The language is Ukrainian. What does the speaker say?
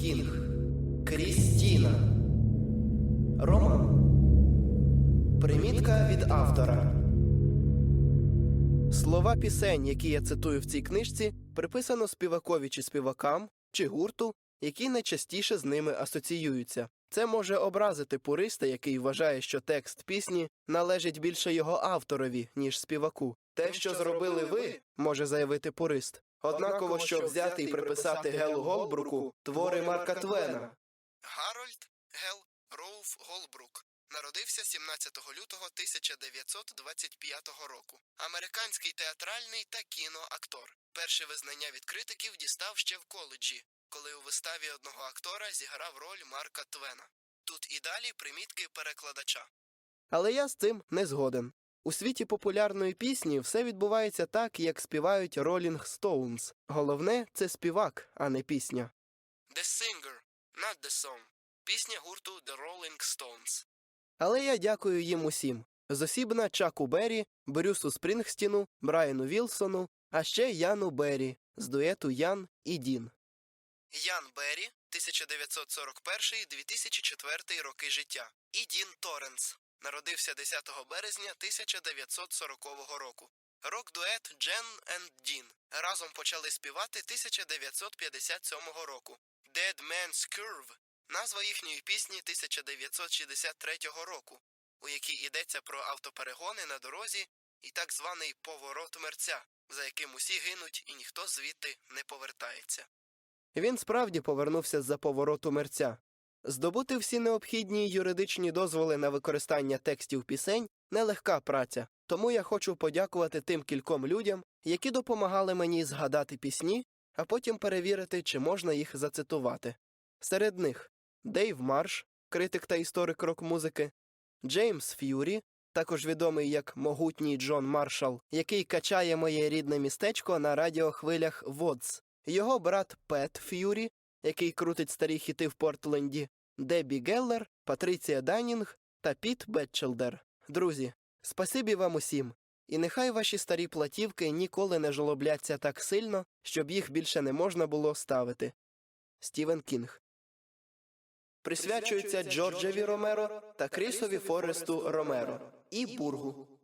Кінг. Крістіна. Роман. Примітка від автора. Слова пісень, які я цитую в цій книжці, приписано співакові чи співакам, чи гурту, які найчастіше з ними асоціюються. Це може образити пуриста, який вважає, що текст пісні належить більше його авторові, ніж співаку. Те, що зробили ви, може заявити пурист. Однаково, що взяти і приписати Гелу Голбруку твори Марка Твена. Гарольд Гел Роуф Голбрук народився 17 лютого 1925 року. Американський театральний та кіноактор. Перше визнання від критиків дістав ще в коледжі, коли у виставі одного актора зіграв роль Марка Твена. Тут і далі примітки перекладача. Але я з цим не згоден. У світі популярної пісні все відбувається так, як співають Rolling Stones. Головне це співак, а не пісня. The singer, not the song. Пісня гурту The Rolling Stones. Але я дякую їм усім. Зосібна Чаку Беррі, Брюсу Спрінгстіну, Брайану Вілсону, а ще Яну Беррі з дуету Ян і Дін. Ян Беррі 1941-2004 роки життя. І Дін Торренс народився 10 березня 1940 року. Рок-дует Джен енд Дін разом почали співати 1957 року. Dead Man's Curve – назва їхньої пісні 1963 року, у якій йдеться про автоперегони на дорозі і так званий поворот мерця, за яким усі гинуть і ніхто звідти не повертається. Він справді повернувся з-за повороту мерця. Здобути всі необхідні юридичні дозволи на використання текстів пісень нелегка праця, тому я хочу подякувати тим кільком людям, які допомагали мені згадати пісні, а потім перевірити, чи можна їх зацитувати. Серед них Дейв Марш, критик та історик рок-музики, Джеймс Ф'юрі, також відомий як могутній Джон Маршал, який качає моє рідне містечко на радіохвилях ВОДС, його брат Пет Ф'юрі, який крутить старі хіти в Портленді, Дебі Геллер, Патриція Данінг та Піт Бетчелдер. Друзі, спасибі вам усім. І нехай ваші старі платівки ніколи не жолобляться так сильно, щоб їх більше не можна було ставити. Стівен Кінг. Присвячується Джорджеві Ромеро та Крісові Форесту Ромеро і Бургу.